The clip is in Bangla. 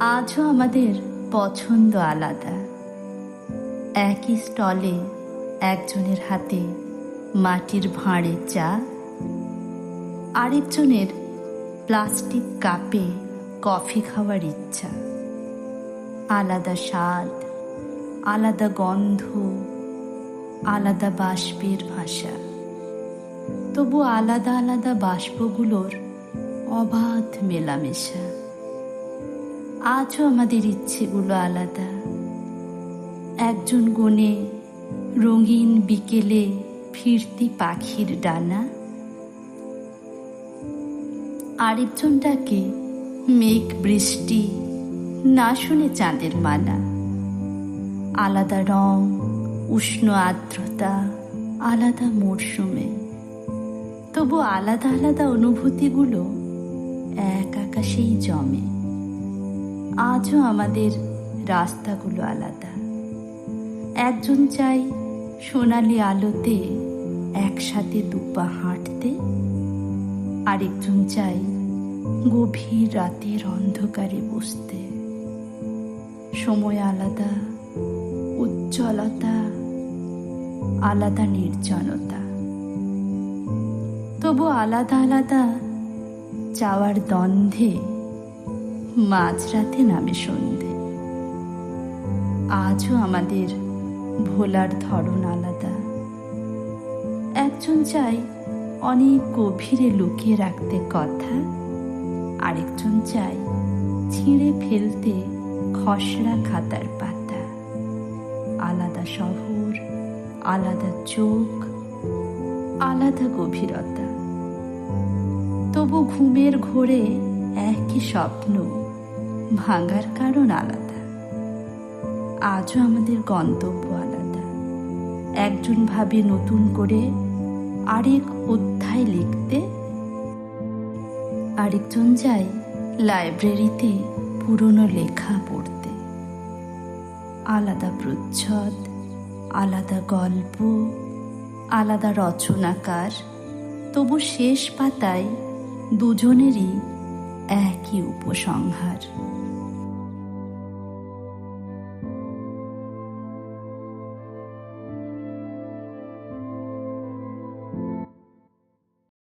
আজও আমাদের পছন্দ আলাদা। একই স্টলে একজনের হাতে মাটির ভাঁড়ের চা, আরেকজনের প্লাস্টিক কাপে কফি খাওয়ার ইচ্ছা। আলাদা স্বাদ, আলাদা গন্ধ, আলাদা বাষ্পের ভাষা। তবু আলাদা আলাদা বাষ্পগুলোর অবাধ মেলামেশা। আজও আমাদের ইচ্ছেগুলো আলাদা। একজন গনে রঙিন বিকেলে ফিরতি পাখির ডানা। আরেকজনটাকে মেঘ বৃষ্টি, না শুনে চাঁদের মালা। আলাদা রং, উষ্ণ আর্দ্রতা, আলাদা মরশুমে। তবু আলাদা আলাদা অনুভূতিগুলো এক আকাশেই জমে। আজও আমাদের রাস্তাগুলো আলাদা। একজন চাই সোনালি আলোতে একসাথে দুপা হাঁটতে, আরেকজন চাই গভীর রাতের অন্ধকারে বসতে। সময় আলাদা, উজ্জ্বলতা, আলাদা নির্জনতা। তবু আলাদা আলাদা চাওয়ার দ্বন্দ্বে মাঝরাতে নামে সন্ধে। আজও আমাদের ভোলার ধরন আলাদা। একজন চাই অনেক গভীরে লুকিয়ে রাখতে কথা, আরেকজন চাই ছিঁড়ে ফেলতে খসড়া খাতার পাতা। আলাদা শহর, আলাদা চোখ, আলাদা গভীরতা। তবু ঘুমের ঘোরে একই স্বপ্ন। ভাঙার কারণ আলাদা। আজও আমাদের গন্তব্য আলাদা। একজন ভাবে নতুন করে আরেক অধ্যায় লিখতে, আরেকজন যায় লাইব্রেরিতে পুরনো লেখা পড়তে। আলাদা প্রচ্ছদ, আলাদা গল্প, আলাদা রচনাকার, তবু শেষ পাতায় দুজনেরই একই উপসংহার।